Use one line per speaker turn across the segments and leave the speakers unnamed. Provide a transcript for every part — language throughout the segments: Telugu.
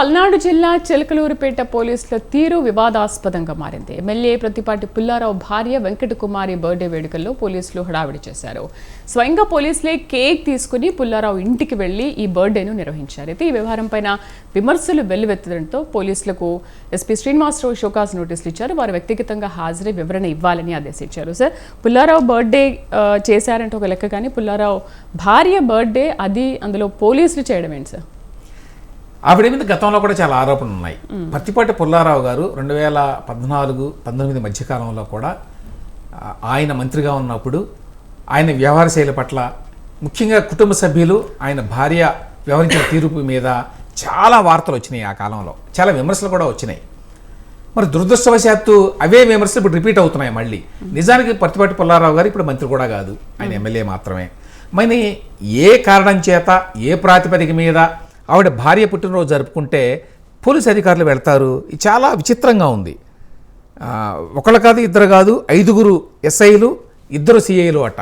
పల్నాడు జిల్లా చిలకలూరుపేట పోలీసుల తీరు వివాదాస్పదంగా మారింది. ఎమ్మెల్యే ప్రతిపాటి పుల్లారావు భార్య వెంకట కుమారి బర్త్డే వేడుకల్లో పోలీసులు హడావిడి చేశారు. స్వయంగా పోలీసులే కేక్ తీసుకుని పుల్లారావు ఇంటికి వెళ్ళి ఈ బర్త్డేను నిర్వహించారు. అయితే ఈ వ్యవహారంపైన విమర్శలు వెల్లువెత్తడంతో పోలీసులకు ఎస్పీ శ్రీనివాసరావు షోకాస్ నోటీసులు ఇచ్చారు. వారు వ్యక్తిగతంగా హాజరై వివరణ ఇవ్వాలని ఆదేశించారు. సార్ పుల్లారావు బర్త్డే చేశారంటే ఒక లెక్క కానీ పుల్లారావు భార్య బర్త్డే అది అందులో పోలీసులు చేయడం ఏంటి సార్?
ఆవిడ మీద గతంలో కూడా చాలా ఆరోపణలు ఉన్నాయి. పత్తిపాటి పుల్లారావు గారు రెండు వేల పద్నాలుగు పంతొమ్మిది మధ్యకాలంలో కూడా ఆయన మంత్రిగా ఉన్నప్పుడు ఆయన వ్యవహార శైలి పట్ల ముఖ్యంగా కుటుంబ సభ్యులు ఆయన భార్య వ్యవహరించిన తీర్పు మీద చాలా వార్తలు వచ్చినాయి ఆ కాలంలో. చాలా విమర్శలు కూడా వచ్చినాయి. మరి దురదృష్టవశాత్తు అవే విమర్శలు ఇప్పుడు రిపీట్ అవుతున్నాయి మళ్ళీ. నిజానికి పత్తిపాటి పుల్లారావు గారు ఇప్పుడు మంత్రి కూడా కాదు. ఆయన ఎమ్మెల్యే మాత్రమే. మరి ఏ కారణం చేత ఏ ప్రాతిపదిక మీద ఆవిడ భార్య పుట్టినరోజు జరుపుకుంటే పోలీసు అధికారులు వెళ్తారు. ఇది చాలా విచిత్రంగా ఉంది. ఒకళ్ళు కాదు ఇద్దరు కాదు ఐదుగురు ఎస్ఐలు ఇద్దరు సిఐలు అట.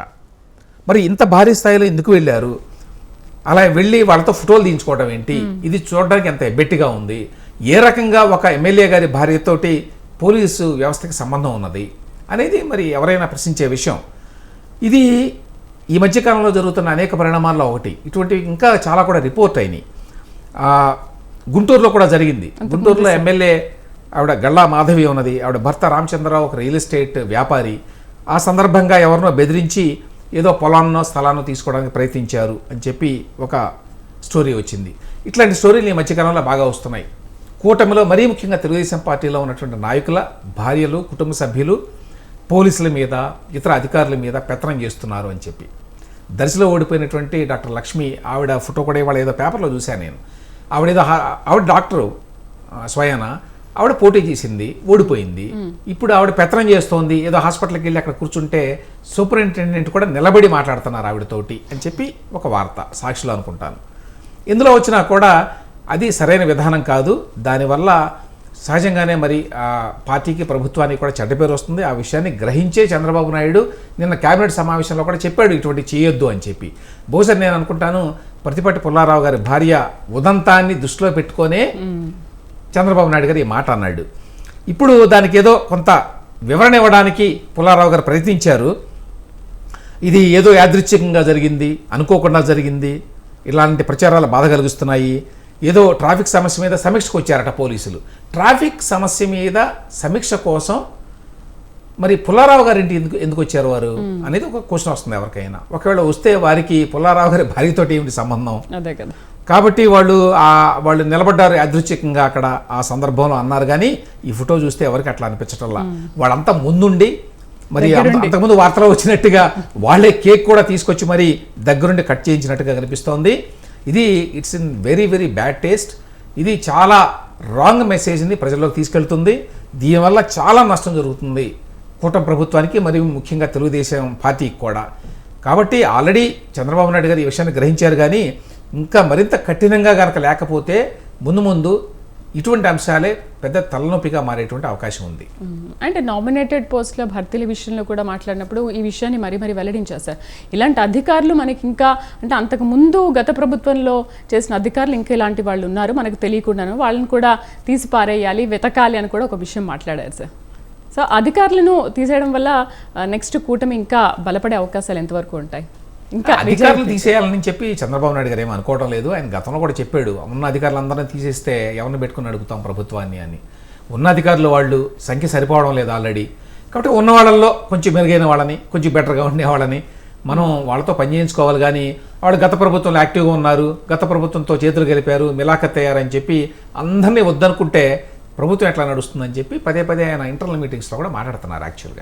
మరి ఇంత భారీ స్థాయిలో ఎందుకు వెళ్ళారు? అలా వెళ్ళి వాళ్ళతో ఫోటోలు తీయించుకోవడం ఏంటి? ఇది చూడడానికి ఎంత ఎబ్బెట్టిగా ఉంది? ఏ రకంగా ఒక ఎమ్మెల్యే గారి భార్యతోటి పోలీసు వ్యవస్థకి సంబంధం ఉన్నది? అనేది మరి ఎవరైనా ప్రశ్నించే విషయం. ఇది ఈ మధ్యకాలంలో జరుగుతున్న అనేక పరిణామాల్లో ఒకటి. ఇటువంటివి ఇంకా చాలా కూడా రిపోర్ట్ అయినాయి. గుంటూరులో కూడా జరిగింది. గుంటూరులో ఎమ్మెల్యే ఆవిడ గళ్ళా మాధవి ఉన్నది ఆవిడ భర్త రామచంద్రరావు ఒక రియల్ ఎస్టేట్ వ్యాపారి. ఆ సందర్భంగా ఎవరినో బెదిరించి ఏదో పొలాన్నో స్థలాన్నో తీసుకోవడానికి ప్రయత్నించారు అని చెప్పి ఒక స్టోరీ వచ్చింది. ఇట్లాంటి స్టోరీలు ఈ మధ్యకాలంలో బాగా వస్తున్నాయి. కూటమిలో మరీ ముఖ్యంగా తెలుగుదేశం పార్టీలో ఉన్నటువంటి నాయకుల భార్యలు కుటుంబ సభ్యులు పోలీసుల మీద ఇతర అధికారుల మీద పెత్తనం చేస్తున్నారు అని చెప్పి. దర్శలో ఓడిపోయినటువంటి డాక్టర్ లక్ష్మి ఆవిడ ఫోటో కూడా ఇవాళ ఏదో పేపర్లో చూశాను నేను. ఆవిడ ఏదో హా- ఆవిడ డాక్టరు స్వయాన ఆవిడ పోటీ చేసింది ఓడిపోయింది. ఇప్పుడు ఆవిడ పెత్తనం చేస్తోంది ఏదో హాస్పిటల్కి వెళ్ళి అక్కడ కూర్చుంటే సూపరింటెండెంట్ కూడా నిలబడి మాట్లాడుతున్నారు ఆవిడతోటి అని చెప్పి ఒక వార్త సాక్షిలో అనుకుంటాను. ఇందులో వచ్చినా కూడా అది సరైన విధానం కాదు. దానివల్ల సహజంగానే మరి ఆ పార్టీకి ప్రభుత్వానికి కూడా చెడ్డ పేరు వస్తుంది. ఆ విషయాన్ని గ్రహించే చంద్రబాబు నాయుడు నిన్న కేబినెట్ సమావేశంలో కూడా చెప్పాడు ఇటువంటి చేయొద్దు అని చెప్పి. బహుశా నేను అనుకుంటాను ప్రతిపట్టి పుల్లారావు గారి భార్య ఉదంతాన్ని దృష్టిలో పెట్టుకొనే చంద్రబాబు నాయుడు గారు ఈ మాట అన్నాడు. ఇప్పుడు దానికి ఏదో కొంత వివరణ ఇవ్వడానికి పుల్లారావు గారు ప్రయత్నించారు. ఇది ఏదో యాదృచ్ఛికంగా జరిగింది అనుకోకుండా జరిగింది ఇలాంటి ప్రచారాలు బాధ కలిగిస్తున్నాయి ఏదో ట్రాఫిక్ సమస్య మీద సమీక్షకు వచ్చారట పోలీసులు. ట్రాఫిక్ సమస్య మీద సమీక్ష కోసం మరి పుల్లారావు గారి ఇంటి ఎందుకు ఎందుకు వచ్చారు వారు? అనేది ఒక క్వశ్చన్ వస్తుంది ఎవరికైనా. ఒకవేళ వస్తే వారికి పుల్లారావు గారి భార్యతోటి ఏమిటి సంబంధం?
అదే కదా.
కాబట్టి వాళ్ళు ఆ వాళ్ళు నిలబడ్డారు యాదృచ్ఛికంగా అక్కడ ఆ సందర్భంలో అన్నారు. కానీ ఈ ఫోటో చూస్తే ఎవరికి అట్లా అనిపించటంలా? వాళ్ళంతా ముందుండి మరి అంత- అంతకుముందు వార్తలో వచ్చినట్టుగా వాళ్ళే కేక్ కూడా తీసుకొచ్చి మరి దగ్గరుండి కట్ చేయించినట్టుగా కనిపిస్తోంది. ఇది it's in very very bad taste ఇది చాలా రాంగ్ మెసేజ్ని ప్రజల్లోకి తీసుకెళ్తుంది. దీనివల్ల చాలా నష్టం జరుగుతుంది. కూటమి ప్రభుత్వానికి మరియు ముఖ్యంగా తెలుగుదేశం పార్టీకి కూడా. కాబట్టి ఆల్రెడీ చంద్రబాబు నాయుడు గారు ఈ విషయాన్ని గ్రహించారు కానీ ఇంకా మరింత కఠినంగా కనుక లేకపోతే ముందు ముందు ఇటువంటి అంశాలే పెద్ద తలనొప్పిగా మారేటువంటి అవకాశం ఉంది.
అంటే నామినేటెడ్ పోస్టుల భర్తీల విషయంలో కూడా మాట్లాడినప్పుడు ఈ విషయాన్ని మరీ మరీ వెల్లడించారు సార్ ఇలాంటి అధికారులు మనకి ఇంకా అంటే అంతకు ముందు గత ప్రభుత్వంలో చేసిన అధికారులు ఇంకా ఇలాంటి వాళ్ళు ఉన్నారు. మనకు తెలియకుండాను వాళ్ళని కూడా తీసి పారేయాలి వెతకాలి అని కూడా ఒక విషయం మాట్లాడారు సార్. సో అధికారులను తీసేయడం వల్ల నెక్స్ట్ కూటమి ఇంకా బలపడే అవకాశాలు ఎంతవరకు ఉంటాయి? ఇంకా
అధికారులు తీసేయాలని చెప్పి చంద్రబాబు నాయుడు గారు ఏం అనుకోవడం లేదు. ఆయన గతంలో కూడా చెప్పాడు ఉన్న అధికారులందరినీ తీసేస్తే ఎవరిని పెట్టుకుని అడుగుతాం ప్రభుత్వాన్ని అని. ఉన్న అధికారులు వాళ్ళు సంఖ్య సరిపోవడం లేదు ఆల్రెడీ. కాబట్టి ఉన్న వాళ్ళల్లో కొంచెం మెరుగైన వాళ్ళని కొంచెం బెటర్గా ఉండే వాళ్ళని మనం వాళ్ళతో పని చేయించుకోవాలి. కానీ వాళ్ళు గత ప్రభుత్వంలో యాక్టివ్గా ఉన్నారు గత ప్రభుత్వంతో చేతులు గెలిపారు మిలాఖత్ అయ్యారని చెప్పి అందరినీ వద్దనుకుంటే ప్రభుత్వం ఎట్లా నడుస్తుందని చెప్పి పదే పదే ఆయన ఇంటర్నల్ మీటింగ్స్లో కూడా మాట్లాడుతున్నారు యాక్చువల్గా